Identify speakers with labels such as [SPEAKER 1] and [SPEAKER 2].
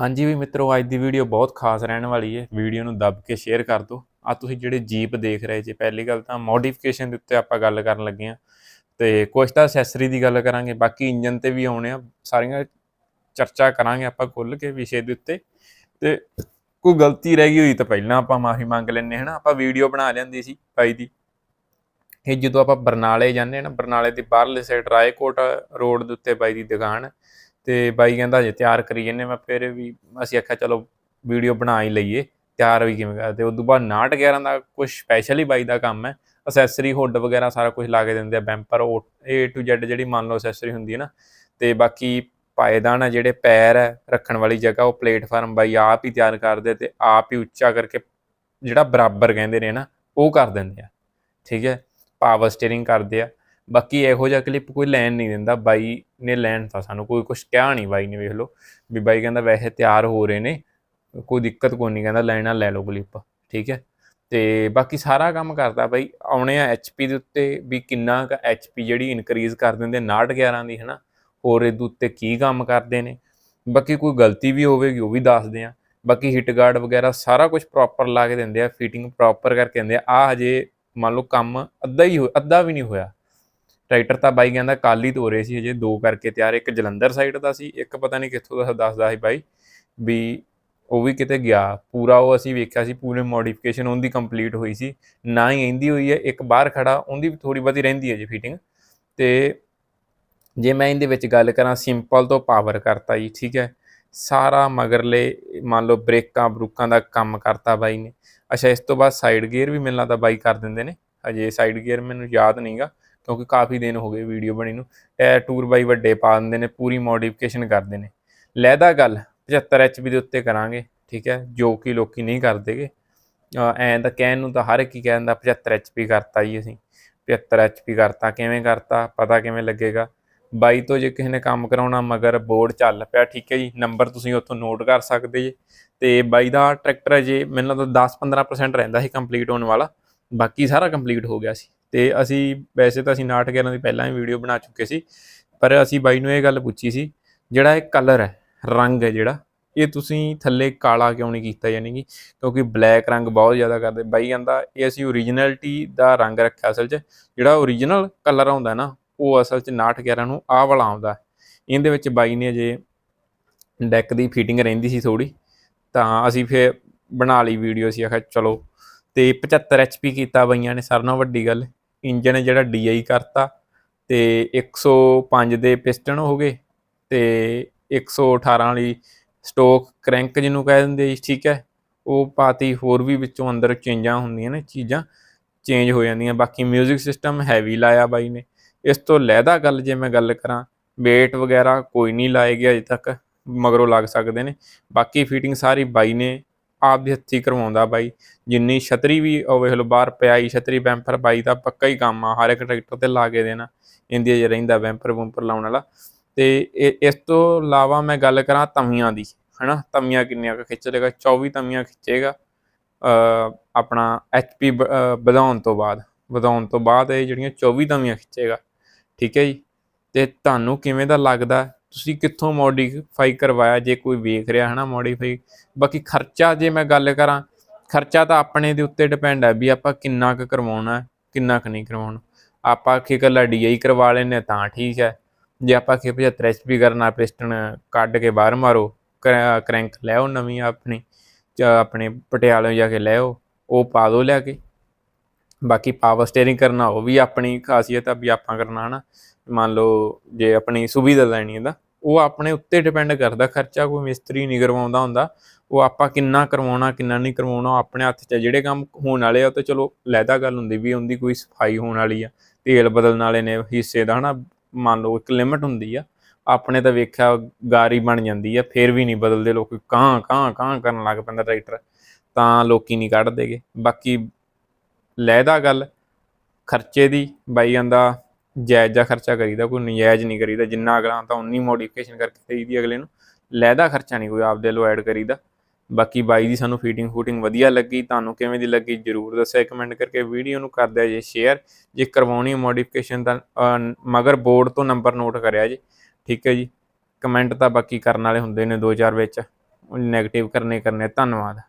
[SPEAKER 1] ਹਾਂਜੀ ਵੀ ਮਿੱਤਰੋ, ਅੱਜ ਦੀ ਵੀਡੀਓ ਬਹੁਤ ਖਾਸ ਰਹਿਣ ਵਾਲੀ ਹੈ ਵੀਡੀਓ ਨੂੰ ਦੱਬ ਕੇ ਸ਼ੇਅਰ ਕਰ ਦਿਓ। ਆ ਤੁਸੀਂ ਜਿਹੜੇ ਜੀਪ ਦੇਖ ਰਹੇ ਜੇ, ਪਹਿਲੀ ਗੱਲ ਤਾਂ ਮੋਡੀਫਿਕੇਸ਼ਨ ਦੇ ਉੱਤੇ ਆਪਾਂ ਗੱਲ ਕਰਨ ਲੱਗੇ ਆ। ਤੇ ਕੁਝ ਤਾਂ ਅਸੈਸਰੀ ਦੀ ਗੱਲ ਕਰਾਂਗੇ, ਬਾਕੀ ਇੰਜਨ ਤੇ ਵੀ ਆਉਣੇ ਆ। ਸਾਰੀਆਂ ਚਰਚਾ ਕਰਾਂਗੇ ਆਪਾਂ ਖੁੱਲ ਕੇ ਵਿਸ਼ੇ ਦੇ ਉੱਤੇ। ਤੇ ਕੋਈ ਗਲਤੀ ਰਹਿ ਗਈ ਹੋਈ ਤਾਂ ਪਹਿਲਾਂ ਆਪਾਂ ਮਾਫੀ ਮੰਗ ਲੈਣੇ ਹਨਾ ਆਪਾਂ ਵੀਡੀਓ ਬਣਾ ਲੈਂਦੀ ਸੀ ਭਾਈ ਦੀ। ਇਹ ਜਦੋਂ ਆਪਾਂ ਬਰਨਾਲੇ ਜਾਂਦੇ ਹਾਂ ਨਾ, ਬਰਨਾਲੇ ਦੇ ਬਾਹਰਲੇ ਸਾਈਡ ਰਾਏਕੋਟ ਰੋਡ ਦੇ ਉੱਤੇ ਬਾਈ ਦੀ ਦੁਕਾਨ। ਤੇ ਬਾਈ ਕਹਿੰਦਾ ਜੇ ਤਿਆਰ ਕਰੀ ਜੰਨੇ ਮੈਂ ਫਿਰ ਵੀ ਅਸੀਂ ਆਖਿਆ ਚਲੋ ਵੀਡੀਓ ਬਣਾ ਹੀ ਲਈਏ, ਤਿਆਰ ਵੀ ਕਿਵੇਂ ਕਰਦੇ ਉਸ ਤੋਂ ਬਾਅਦ 911 ਦਾ ਕੁਝ ਸਪੈਸ਼ਲ ਹੀ ਬਾਈ ਦਾ ਕੰਮ ਹੈ ਅਸੈਸਰੀ ਹੁੱਡ ਵਗੈਰਾ ਸਾਰਾ ਕੁਝ ਲਾ ਕੇ ਦਿੰਦੇ ਆ ਬੈਂਪਰ ਉਹ A to Z ਜਿਹੜੀ ਮੰਨ ਲਓ ਅਸੈਸਰੀ ਹੁੰਦੀ ਹੈ ਨਾ, ਤੇ ਬਾਕੀ ਪਾਏਦਾਨ ਆ ਜਿਹੜੇ ਪੈਰ ਹੈ ਰੱਖਣ ਵਾਲੀ ਜਗ੍ਹਾ, ਉਹ ਪਲੇਟਫਾਰਮ ਬਾਈ ਆਪ ਹੀ ਤਿਆਰ ਕਰਦੇ ਤੇ ਆਪ ਹੀ ਉੱਚਾ ਕਰਕੇ ਜਿਹੜਾ ਬਰਾਬਰ ਕਹਿੰਦੇ ਨੇ ਨਾ, ਉਹ ਕਰ ਦਿੰਦੇ ਆ, ਠੀਕ ਹੈ ਪਾਵਰ ਸਟੀਅਰਿੰਗ ਕਰਦੇ ਆ ਬਾਕੀ ਇਹੋ ਜਿਹਾ ਕਲਿੱਪ ਕੋਈ ਲੈਣ ਨਹੀਂ ਦਿੰਦਾ, ਬਾਈ ਨੇ ਲੈਣ ਤਾਂ ਸਾਨੂੰ ਕੋਈ ਕੁਝ ਕਿਹਾ ਨਹੀਂ, ਬਾਈ ਨੇ ਵੇਖ ਲਓ ਵੀ ਬਾਈ ਕਹਿੰਦਾ ਵੈਸੇ ਤਿਆਰ ਹੋ ਰਹੇ ਨੇ, ਕੋਈ ਦਿੱਕਤ ਕੋਈ ਨਹੀਂ ਕਹਿੰਦਾ ਲੈਣਾ ਲੈ ਲਓ ਕਲਿੱਪ ਠੀਕ ਹੈ। ਤੇ ਬਾਕੀ ਸਾਰਾ ਕੰਮ ਕਰਦਾ ਬਾਈ, ਆਉਣੇ ਆ ਐਚਪੀ ਦੇ ਉੱਤੇ ਵੀ ਕਿੰਨਾ ਕ ਐਚਪੀ ਜਿਹੜੀ ਇਨਕਰੀਜ਼ ਕਰ ਦਿੰਦੇ 911 ਦੀ, ਹਨਾ, ਹੋਰ ਇਹਦੇ ਉੱਤੇ ਕੀ ਕੰਮ ਕਰਦੇ ਨੇ। ਬਾਕੀ ਕੋਈ ਗਲਤੀ ਵੀ ਹੋਵੇਗੀ ਉਹ ਵੀ ਦੱਸਦੇ ਆ ਬਾਕੀ ਹਿੱਟ ਗਾਰਡ ਵਗੈਰਾ ਸਾਰਾ ਕੁਝ ਪ੍ਰੋਪਰ ਲਾ ਕੇ ਦਿੰਦੇ ਆ ਫਿਟਿੰਗ ਪ੍ਰੋਪਰ ਕਰਕੇ ਦਿੰਦੇ ਆ। ਆ ਹਜੇ ਮੰਨ ਲਓ ਕੰਮ ਅੱਧਾ ਹੀ ਹੋ, ਅੱਧਾ ਵੀ ਨਹੀਂ ਹੋਇਆ। ਟਰੈਕਟਰ ਤਾਂ ਬਾਈ ਕਹਿੰਦਾ ਕੱਲ ਹੀ ਤੋਰੇ ਸੀ ਹਜੇ, ਦੋ ਕਰਕੇ ਤਿਆਰ, ਇੱਕ ਜਲੰਧਰ ਸਾਈਡ ਦਾ ਸੀ, ਇੱਕ ਪਤਾ ਨਹੀਂ ਕਿੱਥੋਂ ਦਾ ਦੱਸਦਾ ਸੀ ਬਾਈ ਵੀ ਉਹ ਵੀ ਕਿਤੇ ਗਿਆ। ਪੂਰਾ ਉਹ ਅਸੀਂ ਵੇਖਿਆ ਸੀ, ਪੂਰੇ ਮੋਡੀਫਿਕੇਸ਼ਨ ਉਹਦੀ ਕੰਪਲੀਟ ਹੋਈ ਸੀ। ਨਾ ਹੀ ਇਹਦੀ ਹੋਈ ਹੈ, ਇੱਕ ਬਾਹਰ ਖੜਾ, ਉਹਦੀ ਵੀ ਥੋੜੀ ਬਹੁਤੀ ਰਹਿੰਦੀ ਹੈ ਜੀ ਫਿਟਿੰਗ ਤੇ ਜੇ ਮੈਂ ਇਹਦੇ ਵਿੱਚ ਗੱਲ ਕਰਾਂ ਸਿੰਪਲ ਤੋਂ ਪਾਵਰ ਕਰਤਾ ਜੀ, ਠੀਕ ਹੈ। ਸਾਰਾ ਮਗਰਲੇ, ਮੰਨ ਲਓ ਬ੍ਰੇਕਾਂ, ਬਰੂਕਾਂ ਦਾ ਕੰਮ ਕਰਤਾ ਬਾਈ ਨੇ। ਅੱਛਾ, ਇਸ ਤੋਂ ਬਾਅਦ ਸਾਈਡ ਗੇਅਰ ਵੀ ਮੈਨੂੰ ਲੱਗਦਾ ਬਾਈ ਕਰ ਦਿੰਦੇ ਨੇ। ਹਜੇ ਸਾਈਡ ਗੇਅਰ ਮੈਨੂੰ ਯਾਦ ਨਹੀਂਗਾ ਕਿਉਂਕਿ ਕਾਫੀ ਦਿਨ ਹੋ ਗਏ ਵੀਡੀਓ ਬਣੀ ਨੂੰ ਟਾਇਰ ਟੂਰ ਬਾਈ ਵੱਡੇ ਪਾ ਦਿੰਦੇ ਨੇ, ਪੂਰੀ ਮੋਡੀਫਿਕੇਸ਼ਨ ਕਰਦੇ ਨੇ। ਲੈਦਾ ਗੱਲ 75 ਐਚਪੀ ਦੇ ਉੱਤੇ ਕਰਾਂਗੇ, ਠੀਕ ਹੈ, ਜੋ ਕਿ ਲੋਕੀ ਨਹੀਂ ਕਰਦੇਗੇ। ਐਂ ਤਾਂ ਕਹਿਣ ਨੂੰ ਤਾਂ ਹਰ ਇੱਕ ਹੀ ਕਹਿੰਦਾ 75 ਐਚਪੀ ਕਰਤਾ ਜੀ ਅਸੀਂ। 75 ਐਚਪੀ ਕਰਤਾ, ਕਿਵੇਂ ਕਰਤਾ, ਪਤਾ ਕਿਵੇਂ ਲੱਗੇਗਾ? ਬਾਈ ਤੋਂ ਜੇ ਕਿਸੇ ਨੇ ਕੰਮ ਕਰਾਉਣਾ, ਮਗਰ ਬੋਰਡ ਚੱਲ ਪਿਆ, ਠੀਕ ਹੈ ਜੀ, ਨੰਬਰ ਤੁਸੀਂ ਉੱਥੋਂ ਨੋਟ ਕਰ ਸਕਦੇ ਜੀ। ਤੇ ਬਾਈ ਦਾ ਟਰੈਕਟਰ ਹੈ ਜੇ, ਮੈਨੂੰ ਲੱਗਦਾ 10-15% ਰਹਿੰਦਾ ਸੀ ਕੰਪਲੀਟ ਹੋਣ ਵਾਲਾ। ਬਾਕੀ ਸਾਰਾ ਕੰਪਲੀਟ ਹੋ ਗਿਆ ਸੀ। ਤੇ ਅਸੀਂ ਵੈਸੇ ਤਾਂ ਅਸੀਂ 911 ਦੀ ਪਹਿਲਾਂ ਹੀ ਵੀਡੀਓ ਬਣਾ ਚੁੱਕੇ ਸੀ, ਪਰ ਅਸੀਂ ਬਾਈ ਨੂੰ ਇਹ ਗੱਲ ਪੁੱਛੀ ਸੀ, ਜਿਹੜਾ ਇਹ ਕਲਰ ਹੈ, ਰੰਗ ਹੈ ਜਿਹੜਾ, ਇਹ ਤੁਸੀਂ ਥੱਲੇ ਕਾਲਾ ਕਿਉਂ ਨਹੀਂ ਕੀਤਾ, ਯਾਨੀ ਕਿ ਕਿਉਂਕਿ ਬਲੈਕ ਰੰਗ ਬਹੁਤ ਜ਼ਿਆਦਾ ਕਰਦੇ। ਬਾਈ ਕਹਿੰਦਾ, ਇਹ ਅਸੀਂ ਓਰੀਜਨੈਲਿਟੀ ਦਾ ਰੰਗ ਰੱਖਿਆ ਅਸਲ 'ਚ, ਜਿਹੜਾ ਓਰੀਜਨਲ ਕਲਰ ਆਉਂਦਾ ਨਾ, ਉਹ ਅਸਲ 'ਚ 911 ਨੂੰ ਆਹ ਵਾਲਾ ਆਉਂਦਾ। ਇਹਦੇ ਵਿੱਚ ਬਾਈ ਨੇ ਜੇ ਡੈਕ ਦੀ ਫਿਟਿੰਗ ਰਹਿੰਦੀ ਸੀ ਥੋੜੀ ਤਾਂ ਅਸੀਂ ਫੇਰ ਬਣਾ ਲਈ ਵੀਡੀਓ ਸੀ ਆਖਿਆ ਚਲੋ ਤੇ 75 ਐਚਪੀ ਕੀਤਾ ਬਈਆਂ ਨੇ ਸਾਰਿਆਂ ਨਾਲੋਂ ਵੱਡੀ ਗੱਲ। ਇੰਜਨ ਜਿਹੜਾ ਡੀਆਈ ਕਰਤਾ ਤੇ 105 ਦੇ ਪਿਸਟਨ ਹੋ ਗਏ ਤੇ 118 ਵਾਲੀ ਸਟੋਕ ਕ੍ਰੈਂਕ ਜਿਹਨੂੰ ਕਹਿ ਦਿੰਦੇ ਜੀ, ਠੀਕ ਹੈ, ਉਹ ਪਾਤੀ, ਹੋਰ ਵੀ ਵਿੱਚੋਂ ਅੰਦਰ ਚੇਂਜਾਂ ਹੁੰਦੀਆਂ ਨੇ, ਚੀਜ਼ਾਂ ਚੇਂਜ ਹੋ ਜਾਂਦੀਆਂ। ਬਾਕੀ 뮤직 ਸਿਸਟਮ ਹੈਵੀ ਲਾਇਆ ਬਾਈ ਨੇ। ਇਸ ਤੋਂ ਲਹਿਦਾ ਗੱਲ ਜੇ ਮੈਂ ਗੱਲ ਕਰਾਂ, weight ਵਗੈਰਾ ਕੋਈ ਨਹੀਂ ਲਾਏ ਗਿਆ ਅਜੇ ਤੱਕ, ਮਗਰੋਂ ਲੱਗ ਸਕਦੇ ਨੇ। ਬਾਕੀ ਫਿਟਿੰਗ ਸਾਰੀ ਬਾਈ ਨੇ ਆਪ ਦੇ ਹੱਥੀ ਕਰਵਾਉਂਦਾ ਬਾਈ। ਜਿੰਨੀ ਛਤਰੀ ਵੀ ਉਹ ਵੇਖ ਲਓ ਬਾਹਰ ਪਿਆਈ, ਛਤਰੀ ਬੈਂਪਰ ਬਾਈ ਦਾ ਪੱਕਾ ਹੀ ਕੰਮ ਆ, ਹਰ ਇੱਕ ਟਰੈਕਟਰ ਤੇ ਲਾ ਕੇ ਦੇਣਾ, ਇੰਡੀਆ 'ਚ ਰਹਿੰਦਾ ਬੈਂਪਰ ਬੂੰਪਰ ਲਾਉਣ ਵਾਲਾ। ਤੇ ਇਹ- ਇਸ ਤੋਂ ਇਲਾਵਾ ਮੈਂ ਗੱਲ ਕਰਾਂ ਤਵੀਆਂ ਦੀ, ਹਨਾ? ਤਵੀਆਂ ਕਿੰਨੀਆਂ ਕੁ ਖਿੱਚ ਲੇਗਾ? 24 ਤਵੀਆਂ ਖਿੱਚੇਗਾ ਅ ਆਪਣਾ ਐਚਪੀ ਵਧਾਉਣ ਤੋਂ ਬਾਅਦ। ਵਧਾਉਣ ਤੋਂ ਬਾਅਦ ਇਹ ਜਿਹੜੀਆਂ 24 ਤਵੀਆਂ ਖਿੱਚੇਗਾ, ਠੀਕ ਹੈ ਜੀ? ਤੇ ਤੁਹਾਨੂੰ ਕਿਵੇਂ ਦਾ ਲੱਗਦਾ? ਤੁਸੀਂ ਕਿੱਥੋਂ ਮੋਡੀਫਾਈ ਕਰਵਾਇਆ, ਜੇ ਕੋਈ ਵੇਖ ਰਿਹਾ ਹਨਾ ਮੋਡੀਫਾਈ ਬਾਕੀ ਖਰਚਾ ਜੇ ਮੈਂ ਗੱਲ ਕਰਾਂ, ਖਰਚਾ ਤਾਂ ਆਪਣੇ ਦੇ ਉੱਤੇ ਡਿਪੈਂਡ ਹੈ ਵੀ ਆਪਾਂ ਕਿੰਨਾ ਕੁ ਕਰਵਾਉਣਾ, ਕਿੰਨਾ ਕੁ ਨਹੀਂ ਕਰਵਾਉਣਾ। ਆਪਾਂ ਕਿ ਇਕੱਲਾ ਡੀਆਈ ਕਰਵਾ ਲੈਨੇ ਤਾਂ ਠੀਕ ਹੈ। ਜੇ ਆਪਾਂ ਆਖੇ 75 ਐਚਪੀ ਕਰਨਾ, ਪਿਸਟਨ ਕੱਢ ਕੇ ਬਾਹਰ ਮਾਰੋ ਕਰੈਂਕ ਲੈ ਨਵੀਂ ਆਪਣੀ ਆਪਣੇ ਪਟਿਆਲੇ ਜਾ ਕੇ ਲੈ ਉਹ ਪਾ ਦੋ ਲਿਆ ਕੇ। ਬਾਕੀ ਪਾਵਰ ਸਟੀਅਰਿੰਗ ਕਰਨਾ ਉਹ ਵੀ ਆਪਣੀ ਖਾਸੀਅਤ ਆ ਵੀ ਆਪਾਂ ਕਰਨਾ ਹਨਾ। ਮੰਨ ਲਓ ਜੇ ਆਪਣੀ ਸੁਵਿਧਾ ਲੈਣੀ ਹੈ ਤਾਂ ਉਹ ਆਪਣੇ ਉੱਤੇ ਡਿਪੈਂਡ ਕਰਦਾ, ਖਰਚਾ ਕੋਈ ਮਿਸਤਰੀ ਨਹੀਂ ਕਰਵਾਉਂਦਾ ਹੁੰਦਾ। ਉਹ ਆਪਾਂ ਕਿੰਨਾ ਕਰਵਾਉਣਾ, ਕਿੰਨਾ ਨਹੀਂ ਕਰਵਾਉਣਾ, ਉਹ ਆਪਣੇ ਹੱਥ 'ਚ ਜਿਹੜੇ ਕੰਮ ਹੋਣ ਵਾਲੇ ਆ, ਉਹ ਤਾਂ ਚਲੋ ਲੈਦਾ ਗੱਲ ਹੁੰਦੀ ਵੀ ਉਹਦੀ ਕੋਈ ਸਫ਼ਾਈ ਹੋਣ ਵਾਲੀ ਆ। ਤੇਲ ਬਦਲਣ ਵਾਲੇ ਨੇ ਹਿੱਸੇ ਦਾ ਹਨਾ, ਮੰਨ ਲਓ ਇੱਕ ਲਿਮਟ ਹੁੰਦੀ ਆ। ਆਪਣੇ ਤਾਂ ਵੇਖਿਆ ਗਾਰੀ ਬਣ ਜਾਂਦੀ ਆ, ਫਿਰ ਵੀ ਨਹੀਂ ਬਦਲਦੇ। ਲੋਕ ਕਾਂ ਕਾਂ ਕਾਂ ਕਰਨ ਲੱਗ ਪੈਂਦਾ ਟਰੈਕਟਰ। ਤਾਂ ਲੋਕੀ ਨਹੀਂ ਕੱਢਦੇਗੇ। ਬਾਕੀ ਲੈਦਾ ਗੱਲ, ਖਰਚੇ ਦੀ, ਬਾਈ ਜਾਂਦਾ ਜਾਇਜ਼ ਦਾ ਖਰਚਾ ਕਰੀਦਾ, ਕੋਈ ਨਜਾਇਜ਼ ਨਹੀਂ ਕਰੀਦਾ, ਜਿੰਨਾ ਅਗਲਾ ਤਾਂ ਉਨੀ ਮੋਡੀਫਿਕੇਸ਼ਨ ਕਰਕੇ ਦੇਈਦੀ ਅਗਲੇ ਨੂੰ। ਲੈਦਾ ਖਰਚਾ ਨਹੀਂ ਕੋਈ ਆਪਦੇ ਲੋ ਐਡ ਕਰੀਦਾ। ਬਾਕੀ ਬਾਈ ਦੀ ਸਾਨੂੰ ਫੀਟਿੰਗ ਫੂਟਿੰਗ ਵਧੀਆ ਲੱਗੀ, ਤੁਹਾਨੂੰ ਕਿਵੇਂ ਦੀ ਲੱਗੀ ਜਰੂਰ ਦੱਸਿਆ ਕਮੈਂਟ ਕਰਕੇ, ਵੀਡੀਓ ਨੂੰ ਕਰ ਦਿਆ ਜੇ ਸ਼ੇਅਰ ਜੇ ਕਰਵਾਉਣੀ ਮੋਡੀਫਿਕੇਸ਼ਨ ਤਾਂ ਮਗਰ ਬੋਰਡ ਤੋਂ ਨੰਬਰ ਨੋਟ ਕਰਿਆ ਜੀ। ਠੀਕ ਹੈ ਜੀ। ਕਮੈਂਟ ਤਾਂ ਬਾਕੀ ਕਰਨ ਵਾਲੇ ਹੁੰਦੇ ਨੇ ਦੋ ਚਾਰ ਵਿੱਚ। ਨੈਗੇਟਿਵ ਕਰਨੇ ਕਰਨੇ ਧੰਨਵਾਦ।